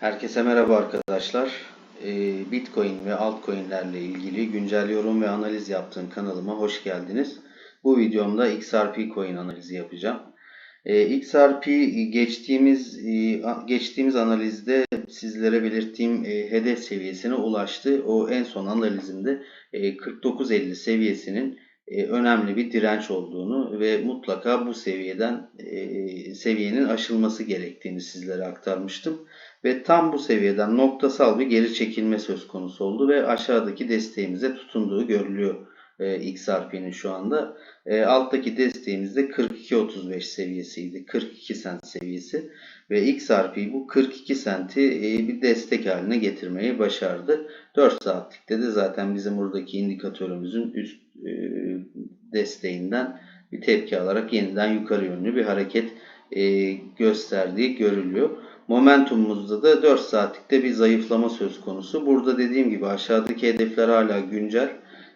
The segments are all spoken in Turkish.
Herkese merhaba arkadaşlar. Ee, Bitcoin ve altcoin'lerle ilgili güncel yorum ve analiz yaptığım kanalıma hoş geldiniz. Bu videomda XRP coin analizi yapacağım. Ee, XRP geçtiğimiz e, geçtiğimiz analizde sizlere belirttiğim e, hedef seviyesine ulaştı. O en son analizimde e, 49.50 seviyesinin e, önemli bir direnç olduğunu ve mutlaka bu seviyeden e, seviyenin aşılması gerektiğini sizlere aktarmıştım. Ve tam bu seviyeden noktasal bir geri çekilme söz konusu oldu ve aşağıdaki desteğimize tutunduğu görülüyor e, XRP'nin şu anda. E, alttaki desteğimiz de 42.35 seviyesiydi. 42 sent seviyesi ve XRP bu 42 senti e, bir destek haline getirmeyi başardı. 4 saatlikte de zaten bizim buradaki indikatörümüzün üst e, desteğinden bir tepki alarak yeniden yukarı yönlü bir hareket e, gösterdiği görülüyor. Momentumumuzda da 4 saatlikte bir zayıflama söz konusu. Burada dediğim gibi aşağıdaki hedefler hala güncel.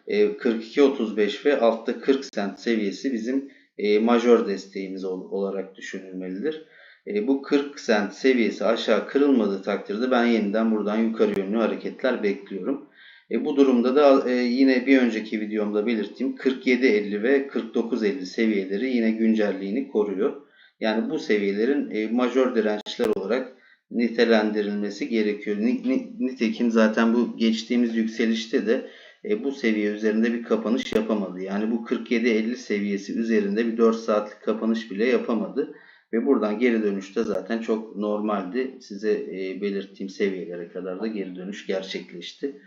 42.35 ve altta 40 sent seviyesi bizim e, majör desteğimiz olarak düşünülmelidir. E, bu 40 sent seviyesi aşağı kırılmadığı takdirde ben yeniden buradan yukarı yönlü hareketler bekliyorum. E, bu durumda da e, yine bir önceki videomda belirttiğim 47.50 ve 49.50 seviyeleri yine güncelliğini koruyor. Yani bu seviyelerin e, majör dirençler olarak nitelendirilmesi gerekiyor. Nitekim zaten bu geçtiğimiz yükselişte de e, bu seviye üzerinde bir kapanış yapamadı. Yani bu 47-50 seviyesi üzerinde bir 4 saatlik kapanış bile yapamadı. Ve buradan geri dönüşte zaten çok normaldi. Size e, belirttiğim seviyelere kadar da geri dönüş gerçekleşti.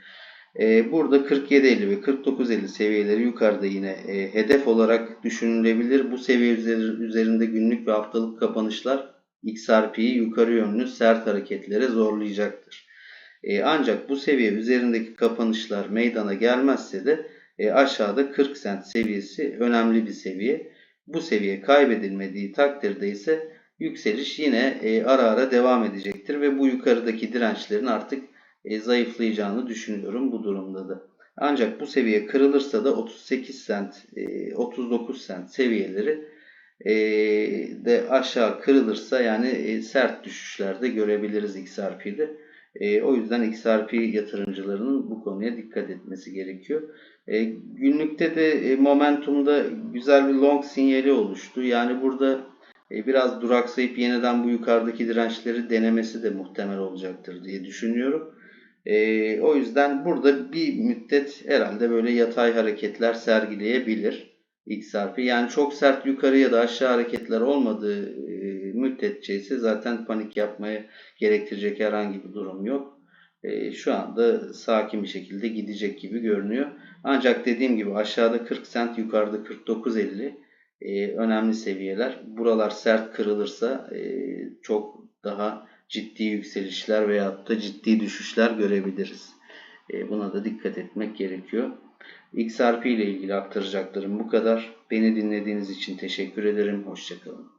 E, burada 47.50 ve 49.50 seviyeleri yukarıda yine e, hedef olarak düşünülebilir. Bu seviye üzerinde günlük ve haftalık kapanışlar XRP'yi yukarı yönlü sert hareketlere zorlayacaktır. E, ancak bu seviye üzerindeki kapanışlar meydana gelmezse de aşağıda 40 sent seviyesi önemli bir seviye. Bu seviye kaybedilmediği takdirde ise yükseliş yine ara ara devam edecektir ve bu yukarıdaki dirençlerin artık e, zayıflayacağını düşünüyorum bu durumda da. Ancak bu seviye kırılırsa da 38 sent, 39 sent seviyeleri e, de aşağı kırılırsa yani e, sert düşüşlerde görebiliriz XRP'de. O yüzden XRP yatırımcılarının bu konuya dikkat etmesi gerekiyor. Günlükte de momentumda güzel bir long sinyali oluştu. Yani burada biraz duraksayıp yeniden bu yukarıdaki dirençleri denemesi de muhtemel olacaktır diye düşünüyorum. E, o yüzden burada bir müddet herhalde böyle yatay hareketler sergileyebilir XRP. Yani çok sert yukarı ya da aşağı hareketler olmadığı e, müddetçe ise zaten panik yapmaya gerektirecek herhangi bir durum yok. E, şu anda sakin bir şekilde gidecek gibi görünüyor. Ancak dediğim gibi aşağıda 40 sent yukarıda 49.50 e, önemli seviyeler. Buralar sert kırılırsa e, çok daha ciddi yükselişler veyahut da ciddi düşüşler görebiliriz. E, buna da dikkat etmek gerekiyor. XRP ile ilgili aktaracaklarım bu kadar. Beni dinlediğiniz için teşekkür ederim. Hoşçakalın.